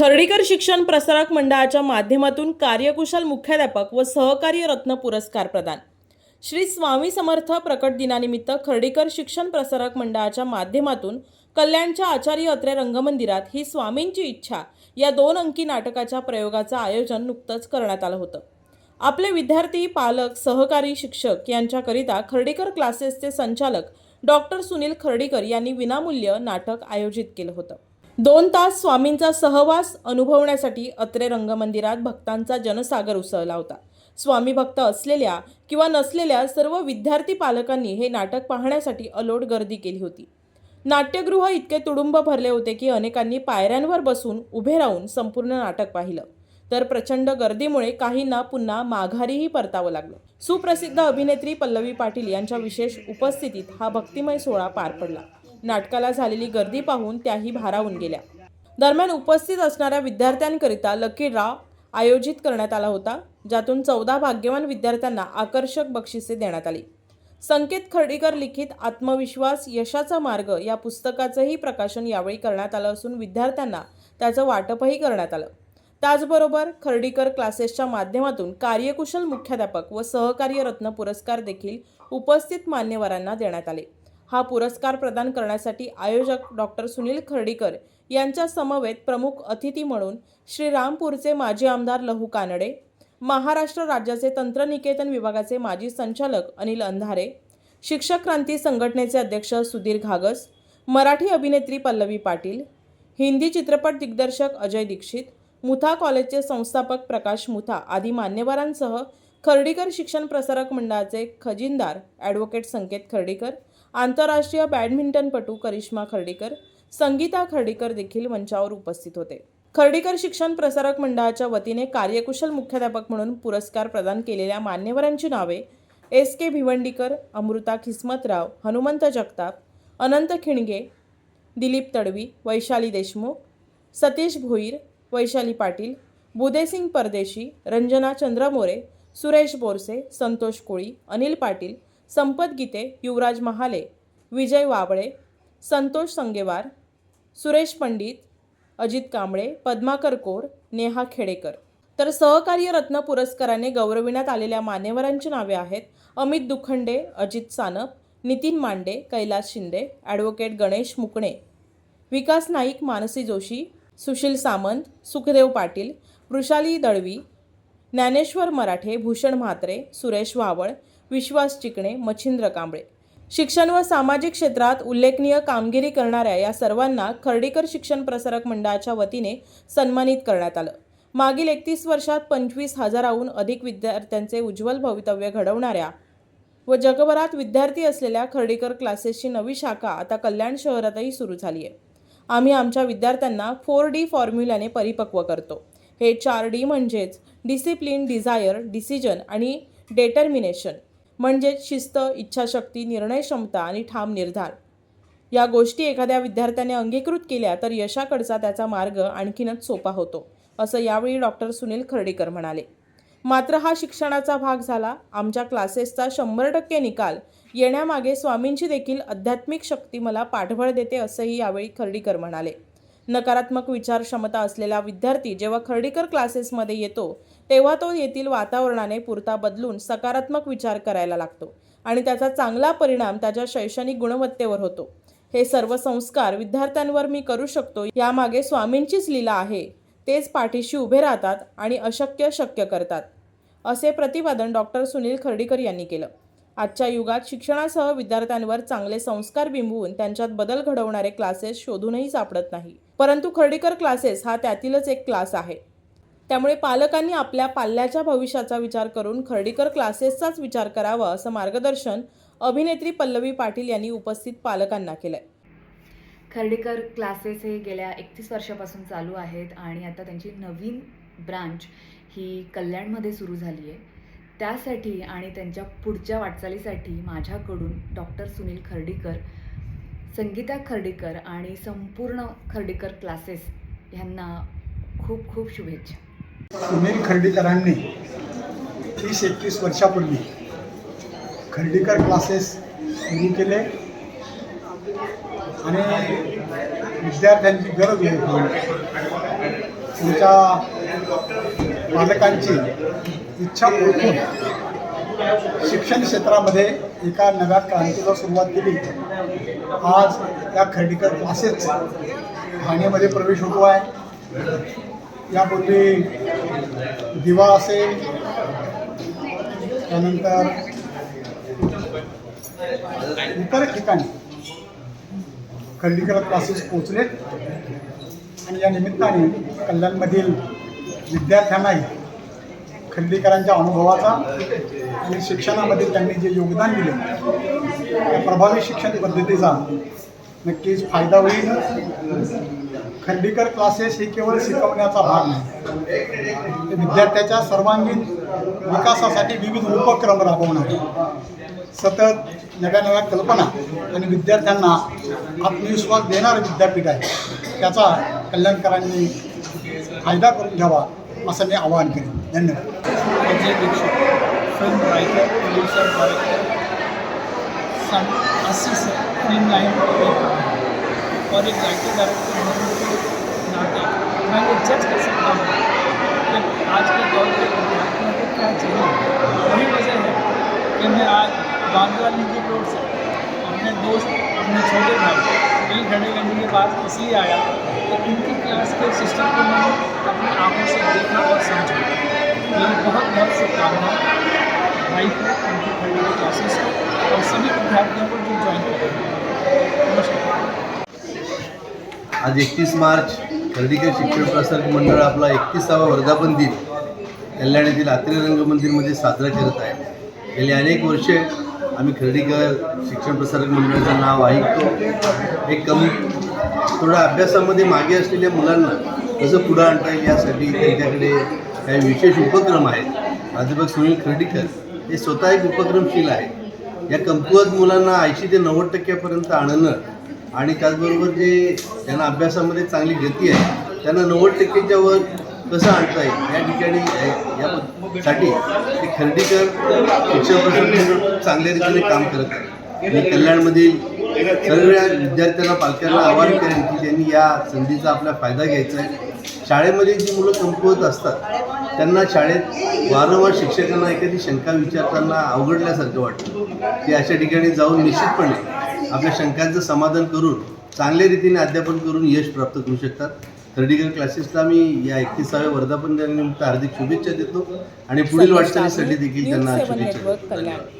खर्डीकर शिक्षण प्रसारक मंडळाच्या माध्यमातून कार्यकुशल मुख्याध्यापक व सहकार्य रत्न पुरस्कार प्रदान. श्री स्वामी समर्थ प्रकट दिनानिमित्त खर्डीकर शिक्षण प्रसारक मंडळाच्या माध्यमातून कल्याणच्या आचार्य अत्रे रंगमंदिरात ही स्वामींची इच्छा या दोन अंकी नाटकाच्या प्रयोगाचं आयोजन नुकतंच करण्यात आलं होतं. आपले विद्यार्थी पालक सहकारी शिक्षक यांच्याकरिता खर्डीकर क्लासेसचे संचालक डॉक्टर सुनील खर्डीकर यांनी विनामूल्य नाटक आयोजित केलं होतं. दोन तास स्वामींचा सहवास अनुभवण्यासाठी अत्रे रंगमंदिरात भक्तांचा जनसागर उसळला होता. स्वामी भक्त असलेल्या किंवा नसलेल्या सर्व विद्यार्थी पालकांनी हे नाटक पाहण्यासाठी अलोट गर्दी केली होती. नाट्यगृह इतके तुडुंब भरले होते की अनेकांनी पायऱ्यांवर बसून उभे राहून संपूर्ण नाटक पाहिलं. तर प्रचंड गर्दीमुळे काहींना पुन्हा माघारीही परतावं लागलं. सुप्रसिद्ध अभिनेत्री पल्लवी पाटील यांच्या विशेष उपस्थितीत हा भक्तिमय सोहळा पार पडला. नाटकाला झालेली गर्दी पाहून त्याही भारावून गेल्या. दरम्यान उपस्थित असणाऱ्या विद्यार्थ्यांकरिता लकी ड्रॉ आयोजित करण्यात आला होता ज्यातून चौदा भाग्यवान विद्यार्थ्यांना आकर्षक बक्षिसे देण्यात आली. संकेत खर्डीकर लिखित आत्मविश्वास यशाचा मार्ग या पुस्तकाचंही प्रकाशन यावेळी करण्यात आलं असून विद्यार्थ्यांना त्याचं वाटपही करण्यात आलं. त्याचबरोबर खर्डीकर क्लासेसच्या माध्यमातून कार्यकुशल मुख्याध्यापक व सहकार्य रत्न पुरस्कार देखील उपस्थित मान्यवरांना देण्यात आले. हा पुरस्कार प्रदान करण्यासाठी आयोजक डॉक्टर सुनील खर्डीकर यांच्या समवेत प्रमुख अतिथी म्हणून श्रीरामपूरचे माजी आमदार लहू कानडे महाराष्ट्र राज्याचे तंत्रनिकेतन विभागाचे माजी संचालक अनिल अंधारे शिक्षक क्रांती संघटनेचे अध्यक्ष सुधीर घागस मराठी अभिनेत्री पल्लवी पाटील हिंदी चित्रपट दिग्दर्शक अजय दीक्षित मुथा कॉलेजचे संस्थापक प्रकाश मुथा आदी मान्यवरांसह खर्डीकर शिक्षण प्रसारक मंडळाचे खजिनदार ॲडव्होकेट संकेत खर्डीकर आंतरराष्ट्रीय बॅडमिंटनपटू करिश्मा खर्डीकर संगीता खर्डीकर देखील मंचावर उपस्थित होते. खर्डीकर शिक्षण प्रसारक मंडळाच्या वतीने कार्यकुशल मुख्याध्यापक म्हणून पुरस्कार प्रदान केलेल्या मान्यवरांची नावे एस के भिवंडीकर अमृता खिस्मतराव हनुमंत जगताप अनंत खिणगे दिलीप तडवी वैशाली देशमुख सतीश भोईर वैशाली पाटील बुदेसिंग परदेशी रंजना चंद्रमोरे सुरेश बोरसे संतोष कोळी अनिल पाटील संपत गीते युवराज महाले विजय वाबळे संतोष संगेवार सुरेश पंडित अजित कांबळे पद्माकर कोर नेहा खेडेकर. तर सहकार्य रत्न पुरस्काराने गौरविण्यात आलेल्या मान्यवरांची नावे आहेत अमित दुखंडे अजित सानप नितीन मांडे कैलास शिंदे ॲडव्होकेट गणेश मुकणे विकास नाईक मानसी जोशी सुशील सामंत सुखदेव पाटील वृषाली दळवी ज्ञानेश्वर मराठे भूषण म्हात्रे सुरेश वावळ विश्वास चिकणे मच्छिंद्र कांबळे. शिक्षण व सामाजिक क्षेत्रात उल्लेखनीय कामगिरी करणाऱ्या या सर्वांना खर्डीकर शिक्षण प्रसारक मंडळाच्या वतीने सन्मानित करण्यात आलं. मागील एकतीस वर्षात पंचवीस हजाराहून अधिक विद्यार्थ्यांचे उज्ज्वल भवितव्य घडवणाऱ्या व जगभरात विद्यार्थी असलेल्या खर्डीकर क्लासेसची नवी शाखा आता कल्याण शहरातही सुरू झाली आहे. आम्ही आमच्या विद्यार्थ्यांना फोर डी फॉर्म्युल्याने परिपक्व करतो. हे चार डी म्हणजेच डिसिप्लिन डिझायर डिसिजन आणि डेटर्मिनेशन. म्हणजेच शिस्त इच्छाशक्ती निर्णय क्षमता आणि ठाम निर्धार. या गोष्टी एखाद्या विद्यार्थ्याने अंगीकृत केल्या तर यशाकडचा त्याचा मार्ग आणखीनच सोपा होतो असं यावेळी डॉक्टर सुनील खर्डीकर म्हणाले. मात्र हा शिक्षणाचा भाग झाला. आमच्या क्लासेसचा शंभर टक्के निकाल येण्यामागे स्वामींची देखील आध्यात्मिक शक्ती मला पाठबळ देते असंही यावेळी खर्डीकर म्हणाले. नकारात्मक विचार क्षमता असलेला विद्यार्थी जेव्हा खर्डीकर क्लासेसमध्ये येतो तेव्हा तो येथील वातावरणाने पुरता बदलून सकारात्मक विचार करायला लागतो आणि त्याचा चांगला परिणाम त्याच्या शैक्षणिक गुणवत्तेवर होतो. हे सर्व संस्कार विद्यार्थ्यांवर मी करू शकतो यामागे स्वामींचीच लीला आहे. तेच पाठीशी उभे राहतात आणि अशक्य शक्य करतात. असे प्रतिपादन डॉक्टर सुनील खर्डीकर यांनी केलं. आजच्या युगात शिक्षणासह विद्यार्थ्यांवर चांगले संस्कार बिंबवून त्यांच्यात बदल घडवणारे क्लासेस शोधूनही सापडत नाही. परंतु खर्डीकर क्लासेस हा त्यातीलच एक क्लास आहे. त्यामुळे पालकांनी आपल्या पाल्याच्या भविष्याचा विचार करून खर्डीकर क्लासेसचाच विचार करावा असं मार्गदर्शन अभिनेत्री पल्लवी पाटील यांनी उपस्थित पालकांना केलंय. खर्डीकर क्लासेस हे गेल्या एकतीस वर्षापासून चालू आहेत आणि आता त्यांची नवीन ब्रांच ही कल्याणमध्ये सुरू झाली आहे. त्यासाठी आणि त्यांच्या पुढच्या वाटचालीसाठी माझ्याकडून डॉक्टर सुनील खर्डीकर संगीता खर्डीकर आणि संपूर्ण खर्डीकर क्लासेस ह्यांना खूप खूप शुभेच्छा. सुनील खर्डीकरांनी तीस एकतीस वर्षापूर्वी खर्डीकर क्लासेस सुरू केले आणि विद्यार्थ्यांची गरज आहे. तुमच्या पालकांची इच्छा ओळखून शिक्षण क्षेत्रामध्ये एका नव्या क्रांतीला सुरुवात केली. आज या खर्डीकर क्लासेस ठाण्यामध्ये प्रवेश होतो आहे. यापूर्वी दिवा असेल त्यानंतर इतर ठिकाणी खंडीकर क्लासेस पोचले आणि या निमित्ताने कल्याणमधील विद्यार्थ्यांनाही खंडीकरांच्या अनुभवाचा आणि शिक्षणामध्ये त्यांनी जे योगदान दिले त्या प्रभावी शिक्षण पद्धतीचा नक्कीच फायदा होईल. खंडीकर क्लासेस हे केवळ शिकवण्याचा भाग नाही. ते विद्यार्थ्याच्या सर्वांगीण विकासासाठी विविध उपक्रम राबवणार सतत नव्या नव्या कल्पना आणि विद्यार्थ्यांना आत्मविश्वास देणारं विद्यापीठ आहे. त्याचा कल्याणकरांनी फायदा करून घ्यावा असं मी आवाहन करेन. धन्यवाद। Ajay Dixit film writer producer director सन अस्सी से फ़िल्म लाइन और एक राइटर डायरेक्टर नाते मैं ये जज कर सकता हूँ कि आज के दौर के विद्यार्थियों को क्या चाहिए। वही वजह है कि मैं आज बांद्रा लिंकी रोड से अपने दोस्त, अपने छोटे भाई खड़े करने के बाद इसलिए आया कि इनकी क्लास के सिस्टम को मैंने अपनी आँखों से देखा और समझा। मेरी बहुत बहुत शुभकामनाएं। भाई को उनके खड़ी हुई क्लासेस को और सभी विद्यार्थियों को जो ज्वाइन कर रहे हैं। नमस्कार। आज एकतीस मार्च खर्डीकर शिक्षण प्रसारक मंडळ आपला एकतीसावा वर्धापन दिन. कल्याण येथील आत्रे रंगमंदिरमध्ये साजरा करत आहे. गेली अनेक वर्षे आम्ही खर्डीकर शिक्षण प्रसारक मंडळाचं नाव ऐकतो. एक कमी थोडं अभ्यासामध्ये मागे असलेल्या मुलांना कसं पुढं आणता येईल यासाठी त्यांच्याकडे काही विशेष उपक्रम आहेत. प्राध्यापक सुनील खर्डीकर हे स्वतः एक उपक्रमशील आहे. या कमकुवत मुलांना ऐंशी ते नव्वद टक्क्यापर्यंत आणणं आणि त्याचबरोबर जे त्यांना अभ्यासामध्ये चांगली गती आहे त्यांना नव्वद टक्क्याच्या वर कसं आणता येईल या ठिकाणी यासाठी ते खर्डीकर शिक्षण चांगल्या रीतीने काम करत आहे कल्याणमधील सगळ्या विद्यार्थ्यांना पालकांना आवाहन करेन की त्यांनी या संधीचा आपला फायदा घ्यायचा आहे. शाळेमध्ये जी मुलं कमकुवत असतात त्यांना शाळेत वारंवार शिक्षकांना एखादी शंका विचारताना अवघडल्यासारखं वाटतं. ते अशा ठिकाणी जाऊन निश्चितपणे आपल्या शंकांचं समाधान करून चांगल्या रीतीने अध्यापन करून यश प्राप्त करू शकतात. थर्डीकर क्लासेसला मी या एकतीसाव्या वर्धापन दिनानिमित्त हार्दिक शुभेच्छा देतो आणि पुढील वाटचालीसाठी देखील त्यांना शुभेच्छा देतो.